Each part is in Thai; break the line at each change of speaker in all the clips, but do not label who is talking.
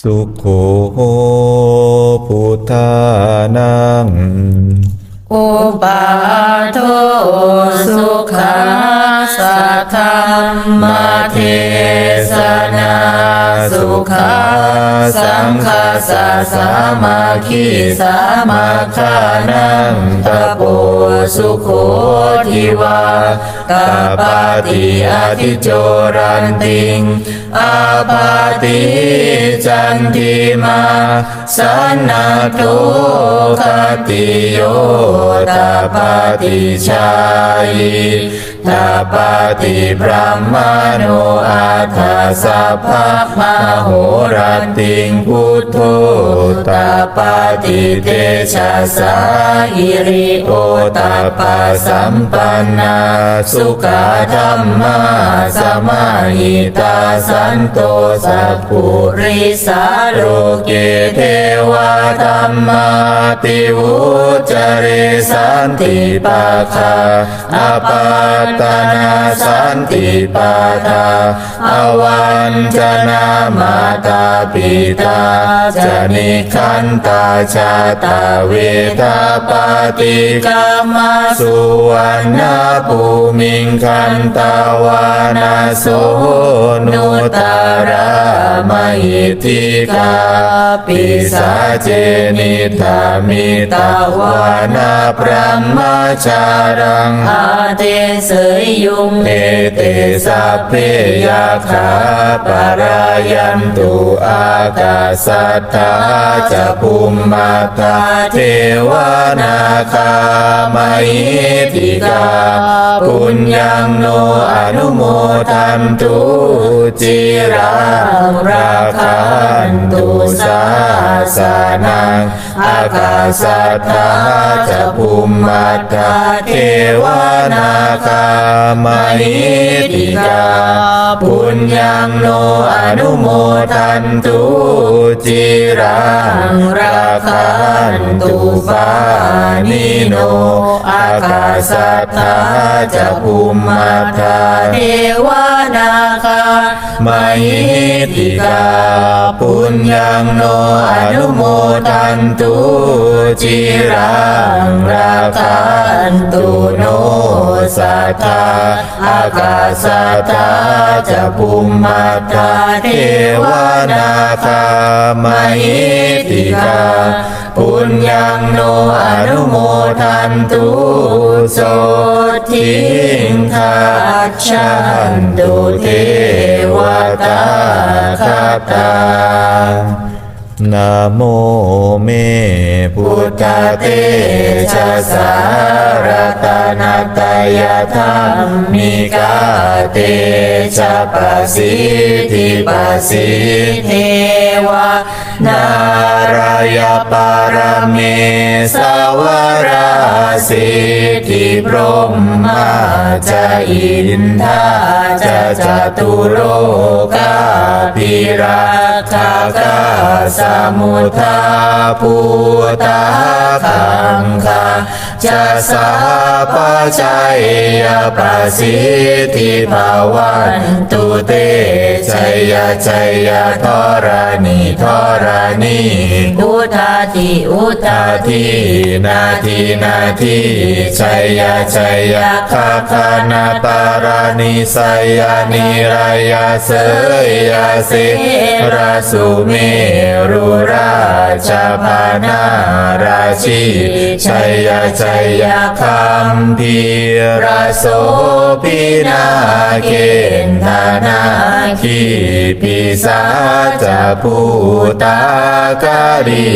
สุโขพุทธานัง
อุปาโทสุขาสัทธรรมเท สุขาสังคาสะสามาคีสามาคานังตะโปสุโขทิวากาปาติอาทิโจรันติงอาปาติจันติมาสันนาโตคติโยตาปาติชาย ตาปาติพระมโนอาทาสัพพะมโหรติงพุทโธตาปาติเตชะสาหิริโอตาปาสัมปันนาสุขาธรรมาสมาหิตาสันโตสัพพุริสาโลเกเทวาธรรมาติวุจเรสันติปาคาอปาตนาสันติปาทาอวันจนามาตาปิตาจนิคันตาชาตาเวทาปาติกามาสุวรรณภูมิงคันตาวานาโสนุตารา มหิติกา ปิสาเจนิธามิตาวานาพระมจารังอาเตเสยยุงเอเต สัพเพยาขาปารายันตุอากาสัตตาจะภูมิมาตาเทวนาคามาหิติกาปุญญังโนอนุโมทันตุจิรังราคันตุสาสานังอากาสัตตาจะภูมิมาตาเทวนาคามหิติกาปุญญังโนอนุโมทันตุจิรังราคันตุปานิโนอากาสัตตาจะภูมิมาตาเทวนาคามหิติกาปุญญังโนอนุโมทันตุจิรังราคันตุโนสัตตาอากาสัตตาจะภูมิมาตาเทวนาคามหิติกาปุญญังโนอนุโมทันตุโสทิงคัจฉันตุเทวตาคาตา
นะโมเมพุ
พุ
ท
ท
ธ
ธเตชะสารตนาต ยธรรมิกาเตชะปะสิทิปะสิเทวานารายปารเมสวราสิทิพรหมาจะอินทาจะจตุโลกาภิราคากาสมุทาภูตาขังคา จะสาปชัยยปสิทธิภาวันตุเต ชัยยชัยยทรณีทรณีอุทาทิอุทาทินาทีนาทีชัยยชัยยคาคานาตารานิสัยยานิรายาเสยยาสิราสุเมรุราชาพานาราชีชัยยชัยยคัมพีราโสปินาเกณฑานา คีปิสาจะภูตากาลี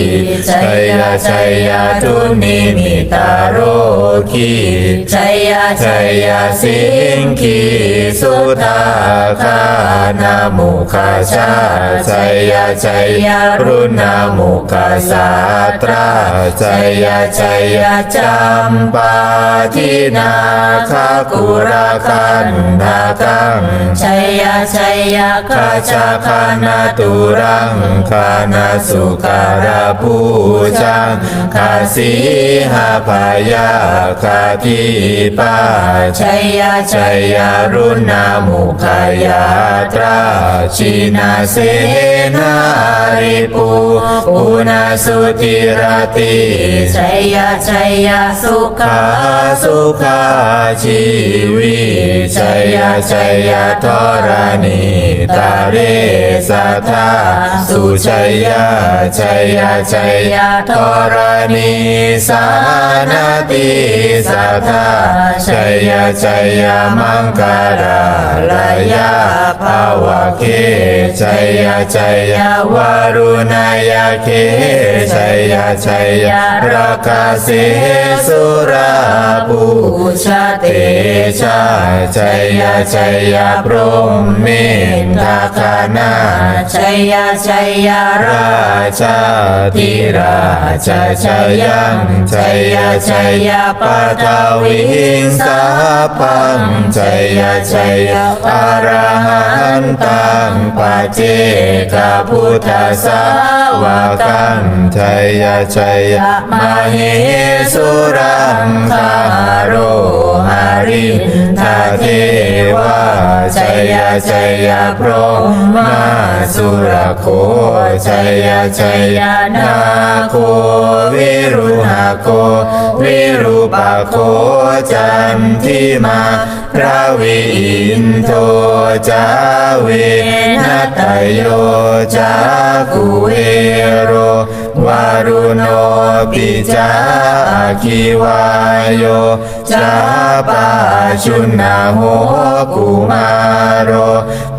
ชัยยชัยยทุนิมิตาโรคีชัยยชัยยสิงคีสุทาคานามุขชาชัยยชัยยรุณามุขสาตราชัยยชัยยจัมปาทินาคากุราคันธากังชัยยชัยยคาชาคานาตุรังคานาสุการะปูจังคาสีหาพายาคาทีปาชัยยาชัยยารุณามุขายาตราชินาเสนาริปูปุนาสุติรติชัยยาชัยยาสุขาสุขาชีวิชัยยาชัยยาทรณีตาเรสัทธาสุชัยยาชัยยาชัยยาทรณีสานาติสัทธาชัยยาชัยยามังการาลายาภาวะเคชัยยาชัยยาวารุณายาเคชัยยาชัยยาราคาเสสุราปูชาเตชาชัยยาชัยยาพรหมเมนทาคานาชัยยาชัยยาราชาธิราชาชัยยังชัยยาชัยยาปัทวิงสาปังชัยยาชัยยาอรหันตังปัจเจกพุทธสาวกังชัยยาชัยยามหิสุรังคาโรหาริน เทวาชัยาชัยาพรหมาสุรโคชัยาชัยานาโควิรุหาโควิรูปโคจันทิมาพระวิอินโทจาเวนัตโยจาคุเอโรวารุโนปิจาคิวายโย จาปาชุนาโหกุมาโร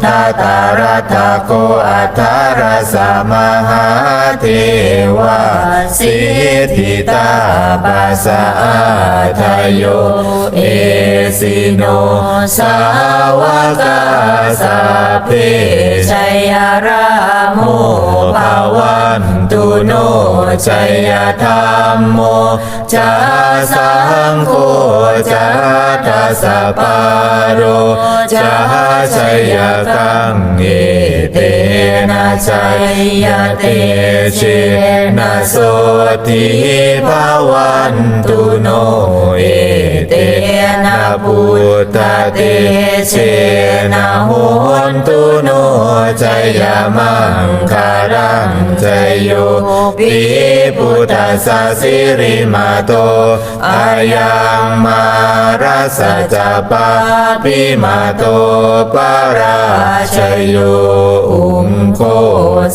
ทาตารัตโกอัทาราสมหาเทวาสิทธิตาปัสสะทยโย เอสิโน สาวกาสาเพชัยราโมภาวันตุโนชัยธรรมโมจาสังโฆจาทัสสะปาโรจาชยยกังเอเตนะชัยยเตเชนะโสติภาวันตุโนเอเตนะพุทธเตเชนะโห ชัยยมังคารังชัยโยปิพุทธสสสิริมาโตอายังมารัสจะปาปิมาโตปาราชโยอุมโค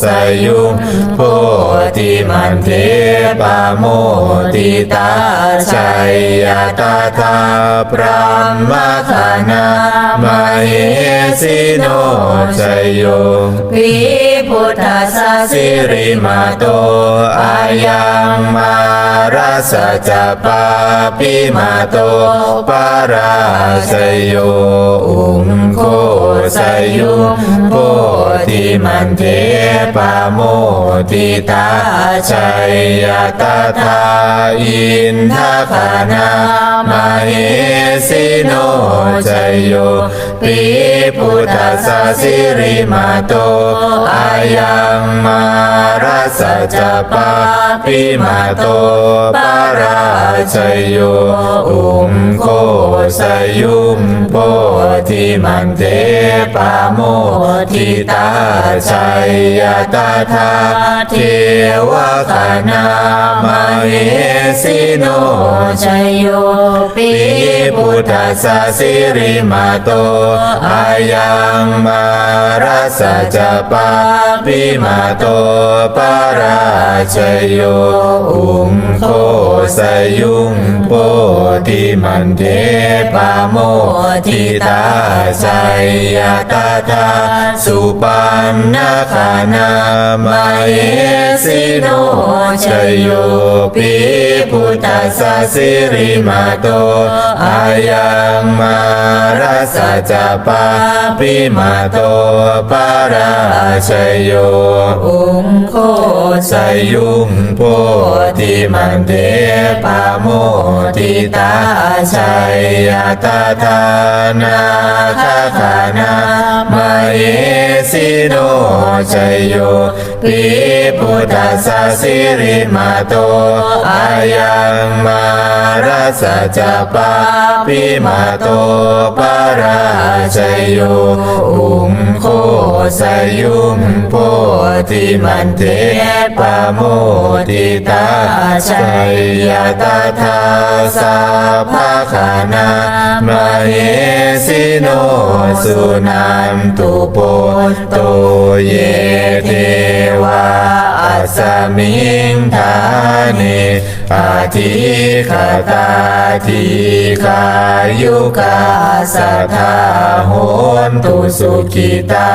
สยุงโพธิมันเทปาโมติตาชัยยตาทาพระมคานามาเอสิโนชโย
วิพุทธสสิ
ริมาโตอายังมารัสจะปาปิมาโตปาราชยโยอุมโคสยุงโพธิมันเทปาโมติตาชัยยตาทาอินทาคานามาเอสิโนชัยโย ปิพุทธสสิริมาโตอายังมารัสจะปาปิมาโตปาราชโยอุมโคสยุมโพธิมันเทปาโมทิตาชัยยตาทาเทวคานามาเอสิโน
ชโยปิ
พุทธสสะสิริมาโตอายังมารัสะจะปาปิมาโตปาราชโยอุมโคสยุงโพธิมันเทปาโมทิตาชัยยตาทาสุปันนาคานามาเอสิโนชโยปิพุทธสสะสิริมาโตอายังมารัสจะปาปิมาโตปาราชโย
อุมโค
สยุงโพธิมันเทปาโมทิตาชัยยตาทานาคาคานามาเยสิโนชโยปิพุทธัสสะสิริมาโตอายังมาราสจจปาปิมาโตปาราชัยโยอุงโคสยุมโพธิมันเตปะโมติตาชัยยตาทาสาภาคานามาเยสิโนสุนันตุโปโตเยเทวา สสมิงทานิอาทิคตาทิคายุกาสัทธาโหนตุสุขิตา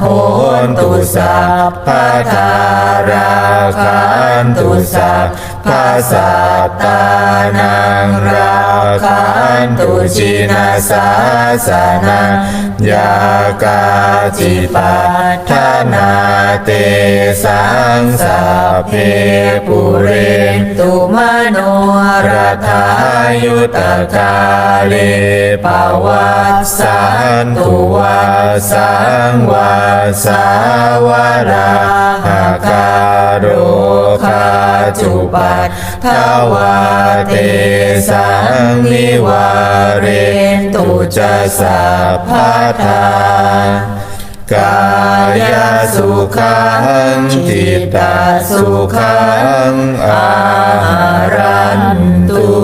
โหนตุสัพพทาราคันตุสัพพสัตตานังราคันตุชินาสาสนัง ยากาจิปัฏฐานาเตสังสัพเพปุเรน
ตุมโน
ร
ร
ทายุตกาเลปวัสสันตุวาสังวาสาวราหาการโร คาจุปัตทวาเตสังนิวาเรนตุจะสัพพะทากายสุขังจิตตสุขังอารันตุ